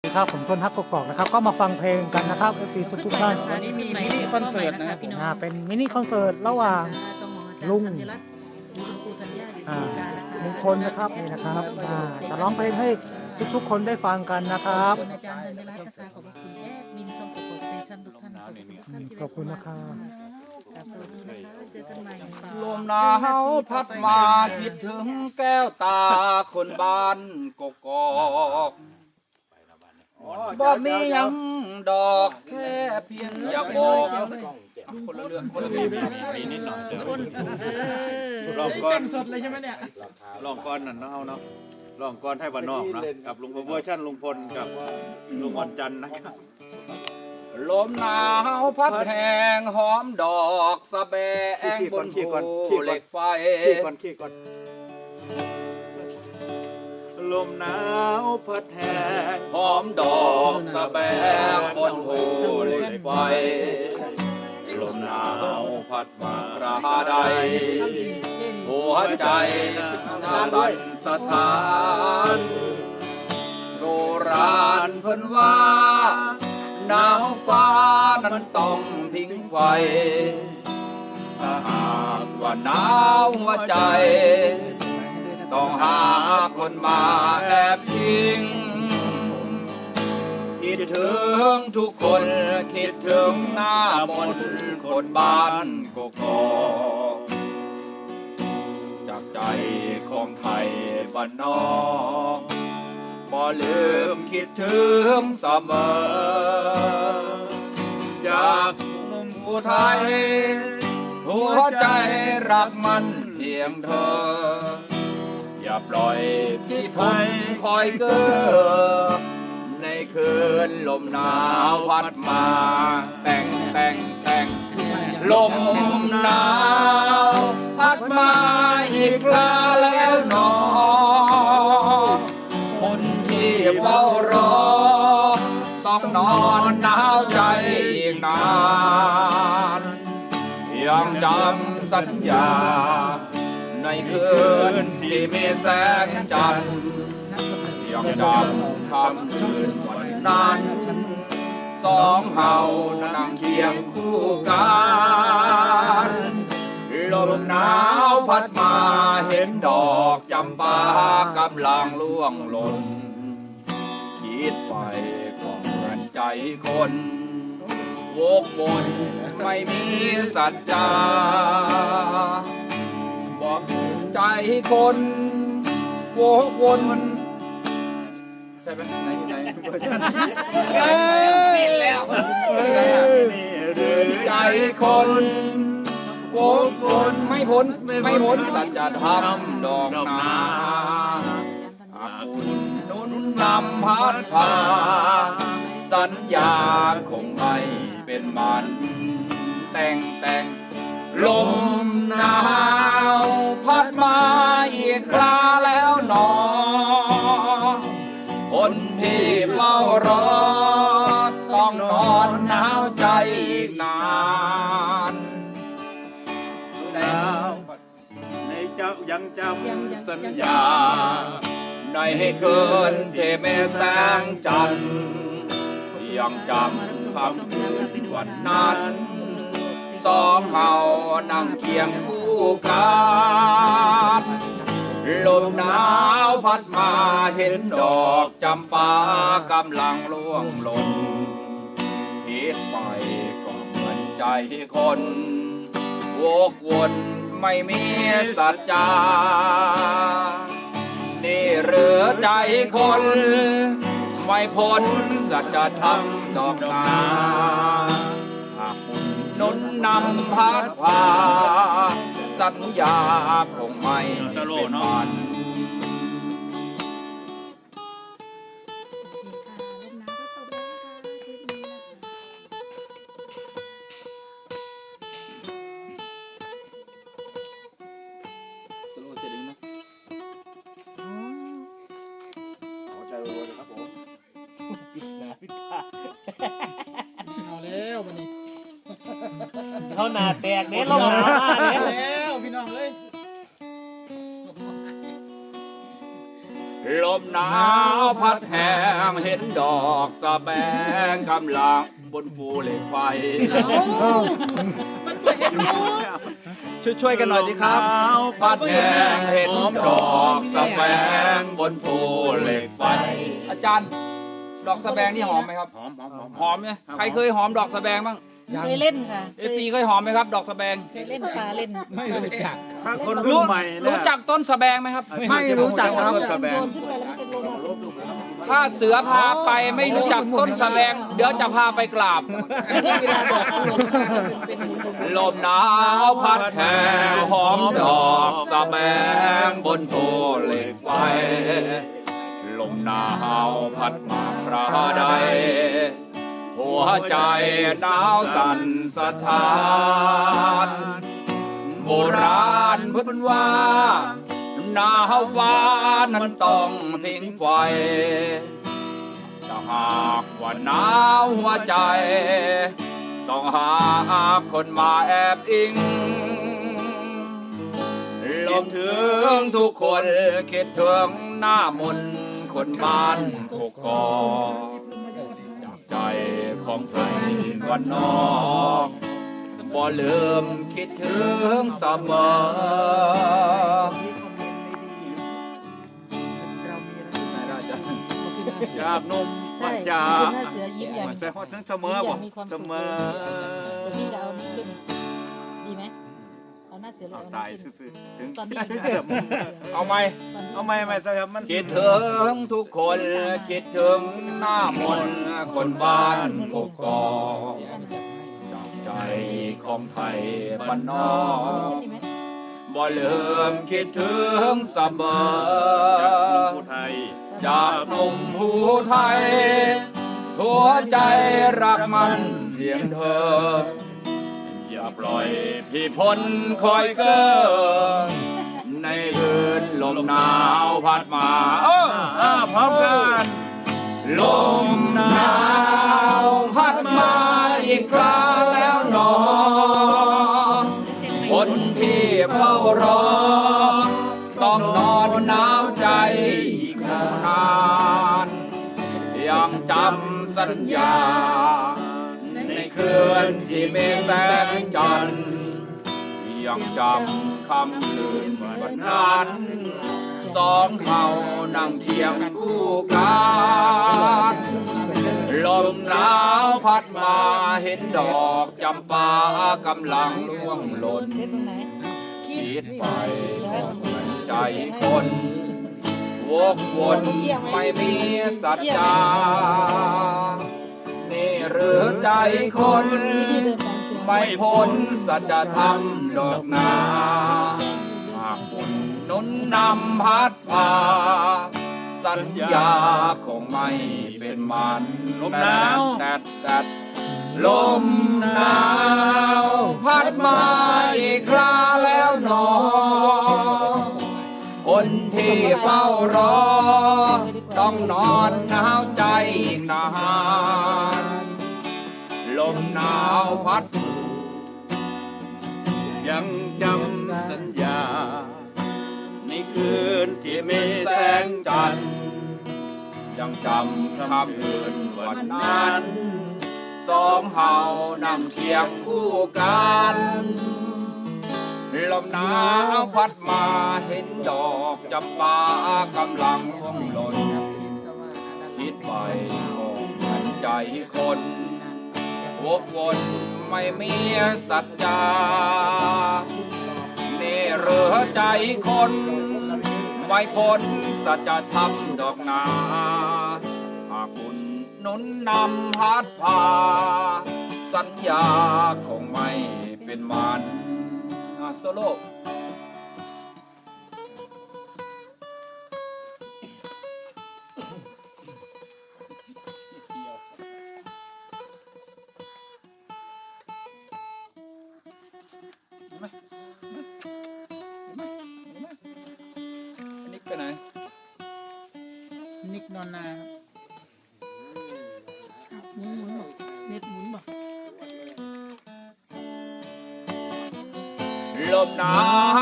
สวัสดีครับผมต้นฮักกกอกนะครับก็มาฟังเพลงกันนะครับเอฟซีทุกๆท่านอันนี้มีมินิคอนเสิร์ตนะครับพี่น้องอ่าเป็นมินิคอนเสิร์ตระหว่าง ลุง อ่าลุงพลนะครับนี่นะครับอ่าจะร้องเพลงให้ทุกๆ คนได้ฟังกันนะครับขอบคุณอาจารย์ธัญรัตน์นะคะขอบคุณแอดมินช่องกดสเตชันทุกท่านขอบคุณทุกท่านที่ขอบคุณนะครับกับสวัสดีนะคะเจอกันใหม่ลมหนาวพัดมาคิดถึงแก้วตาคนบ้านกกอก บ่มีหยังดอกแค่เพียงอยากบอกคนละเรื่องคนละเรื่องมีนิดหน่อยเดี๋ยวคนเออลองก้อนสดเลยใช่ไหมเนี่ยลองก้อนนั่นเนาะเอาเนาะลองก้อนไทยบ้านนอกเนาะกับลุงพลเวอร์ชันลุงพลกับลุงอ่อนจันทร์นะครับลมหนาวพัดแหงหอมดอกสะแบงบนภูเหล็กไฟขี้ก่อนขี้ก่อน ลมหนาวพัดแหงหอมดอกสะแบงบนภูเหล็กไฟลมหนาวพัดมาราใดหัวใจสั่นสะท้านโบราณเพิ่นว่าหนาวฟ้านั้นต้องพิงไฟถ้าหากว่าหนาวหัวใจ ต้องหาคนมาแอบยิง คิดถึงทุกคนคิดถึงหน้ามนต์คนบ้านกกอกจากใจของไทยบ้านนอกบ่ลืมคิดถึงเสมอ จากหนุ่มผู้ไทยหัวใจรักมันเพียงเธอ อย่าปล่อยพี่ทนคอยเกอในคืนลมหนาวพัดมา แต่งแต่งแต่งลมหนาวพัดมาอีกลาแล้วหนอ คนที่เฝ้ารอ ต้องนอนหนาวใจอีกนาน ยังจำสัญญา ในคืนที่มีแสงจันทร์ยังจำคำชื่นวันนั้นสองเฮานั่งเคียงคู่กันลมหนาวพัดมาเห็นดอกจำปากำลังล่วงหล่นคิดไปก็เหมือนใจคนวกวนไม่มีสัจจา อกใจคนวกวนมันใช่ไหมไหนไหนเวอร์ชันสิ้นแล้วใจคนวกวนไม่พ้นไม่พ้นสัจธรรมดอกนาคุณนุนนำพัดพา สัญญาคงไม่เป็นมัน แต่งแต่ง ลมหนาวพัดมาอีกคราแล้วหนอ คนที่เฝ้ารอ ต้องนอนหนาวใจอีกนานหนาวในเจ้ายังจำสัญญา ในคืนที่มีแสงจันทร์ยังจำคำคืนวันนั้น องเฮานั่งเคียงคู่กันลมหนาวพัดมาเห็นดอกจำปากำลังร่วงหล่นคิดไปก็เหมือนใจคนวกวนไม่มีสัจจา นี่เหลือใจคน ไม่พ้นสัจธรรมดอกนาหา นุนนำพัดพา สัญญาคงไม่เป็นมันหัวใจรัวๆเลยครับผมเอา เขาหนาแตกเด้ลงหนาเด้แล้วพี่น้องเอ้ยลมหนาวพัดแหงเห็นดอกสะแบงกำลังบนภูเหล็กไฟเออช่วยช่วยกันหน่อยดิครับหนาวพัดแหงเห็นดอกสะแบงบนภูเหล็กไฟ อาจารย์ ดอกสะแบงนี่หอมไหมครับ หอมหอมหอมหอมไหมใครเคยหอมดอกสะแบงบ้าง ยังเคยเล่นค่ะเอฟซีเคยหอมไหมครับ ดอกสะแบง เคยเล่นปลาเล่นไม่รู้จัก ถ้าคนรุ่นใหม่เนี่ยรู้จักต้นสะแบงไหมครับ ไม่รู้จักครับ ต้นสะแบงโดนขึ้นไปแล้วมันเป็นโลมาเป็นถ้าเสือพาไปไม่รู้จักต้นสะแบง เดี๋ยวจะพาไปกราบเวลาดอกมันหล่นเป็นหมุนลมหนาวพัดแผ่หอมดอกสะแบงบนภูเหล็กไฟ ลมหนาวพัดมาคราใด หัวใจหนาวสั่นสะท้าน โบราณพูดว่าหนาวฟ้านั้นต้องพิงไฟถ้าหากว่าหนาวหัวใจ ต้องหาคนมาแอบอิงลมถึงทุกคนคิดถึงหน้ามนคนบ้านกกอก ของไทยวันนอกบ่ลืมคิดถึงเสมอจากหนุ่มใช่ปัญคุณจาหน้าเสือยิ้มอย่างแต่ฮอดทั้งเสมอบ่มีความเสสุขมอตัวนี้จะเอานี่ขึ้นดีไหมเอา หน้าเสือเลยเอาเอาตายนี่ขึ้นซื่อๆถึงตอนนี้เอาไหมเอาไม่ไม่ใช่ครับมันคิดถึงทุกคนคิดถึงหน้ามนต์คนบ้านกกอกจากใจของไทยบ้านนอกดีไหมบ่ลืมคิดถึงเสมอจากผู้ไทยจากหนุ่มผู้ไทย หัวใจรักมันเพียงเธอ อย่าปล่อย พี่พลคอยเกอในคืนลมหนาวพัดมาเอ้ออพร้อมกันลมหนาวพัดมาอีกครั้งแล้วหนอคนที่เฝ้ารอ ต้องนอนหนาวใจอีกนานยังจำสัญญา ในคืนที่มีแสง จำคำคืนวันนั้นสองเขานั่งเคียงคู่กันลมหนาวพัดมาเห็นดอกจำปากำลังร่วงหล่นคิดไปใจคนวกวนไม่มีสัจจานี่หรือใจคน ไม่พ้นสัจธรรมดอกนาหากคุณหนุนนำพัดพา สัญญาคงไม่เป็นมันลมหนาวแดดแดดลมหนาว พัดมาอีกคราแล้วหนอ คนที่เฝ้ารอ ต้องนอนหนาวใจอีกนานลมหนาวพัด ยังจำสัญญา ในคืนที่มีมีแสงจันทร์ยังจำคำคืนวันนั้น สองเฮานั่งเคียงคู่กันลมหนาวพัดมาเห็นดอกจำปากำลังร่วงหล่นคิดไปมองหมือนใจคนวกวน ไม่มีสัจจานี่เหลือใจคน ไม่พ้นสัจธรรมดอกนาหากคุณนุนนำพัดพา สัญญาคงไม่เป็นมันอาสโซโล อันนี้ไปไหน นิกนอนนาหมุนหมุนบอกเน็ตหมุนบอกลมหนา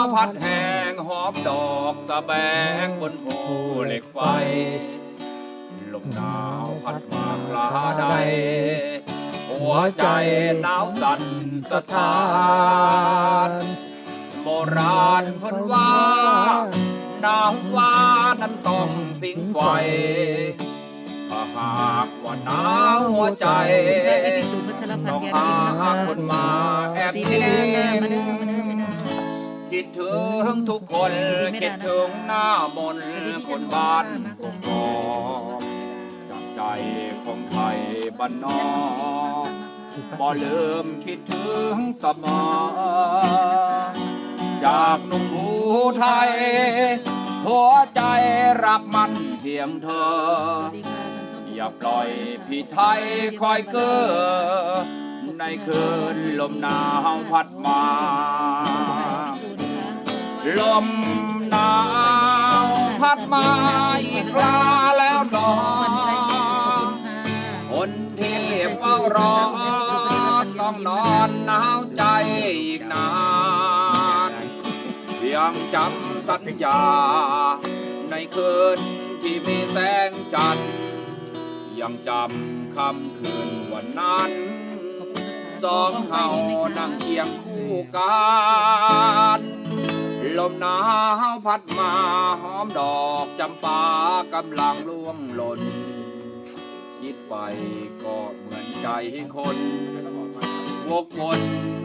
วพัดแหงหอมดอกสะแบงบนภูเหล็กไฟ ลมหนาวพัดมาคลาใด หัวใจหนาวสั่นสะท้าน โบราณเพ้นว่าหนาวฟ้านั้นต้องปิ้งไฟถ้าหากว่าหนาวหัวใจต้องธ์แกหานิมนะคนมาแอบดียิ้ไม่ได้มาเด้อมมาเด้อมาเด้อคิดถึงทุกคนคิดถึงหน้ามนคนบ้านกกอกจาก ใจของไทยบ้านนอกบ่ลืมคิดถึงเสมอจากหนุ่มผู้ไทย หัวใจรักมันเพียงเธอ อย่าปล่อยพี่ไทยคอยเก้อในคืนลมหนาวพัดมา ลมหนาวพัดมาอีกคราแล้วดอน รอต้องนอนหนาวใจอีกนาน เพียงจำสัญญา ในคืนที่มีแสงจันทร์ยังจำคำคืนวันนั้น สองเฮานั่งเคียงคู่กันลมหนาวพัดมาหอมดอกจำปากำลังล่วงหล่น คิดไปก็เหมือนใจคนวกวน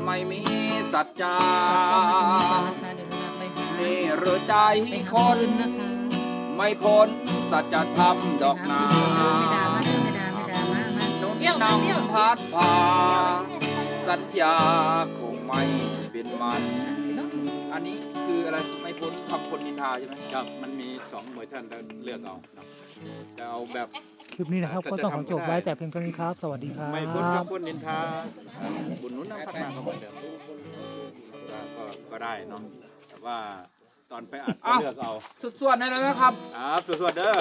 ไม่มีสัจจานี่หรือใจคนไม่พ้นสัจธรรมดอกนาไม่ดามะไม่ด่าไม่ดามามานุ่นนำพัดพาสัญญาคงไม่เป็นมันอันนี้คืออะไรไม่พ้นคำคนนินทาใช่ไหมครับ มันมีสองเวอร์ชันแล้วเลือกเอาจะเอาแบบ ลิปนี้นะครับ ก็ต้องขอจบไว้แต่เพียงเท่านี้ครับ สวัสดีครัไม่พ้นบกับคนนินทาบุญหนุนน้ำพัดมาก็เหมือนเดิมก็ก็ก็ได้เนาะแต่ว่าตอนไปอัดก็เลือกเอาสุดส่วนได้ไหมครับ ครับสวัสดีเด้อ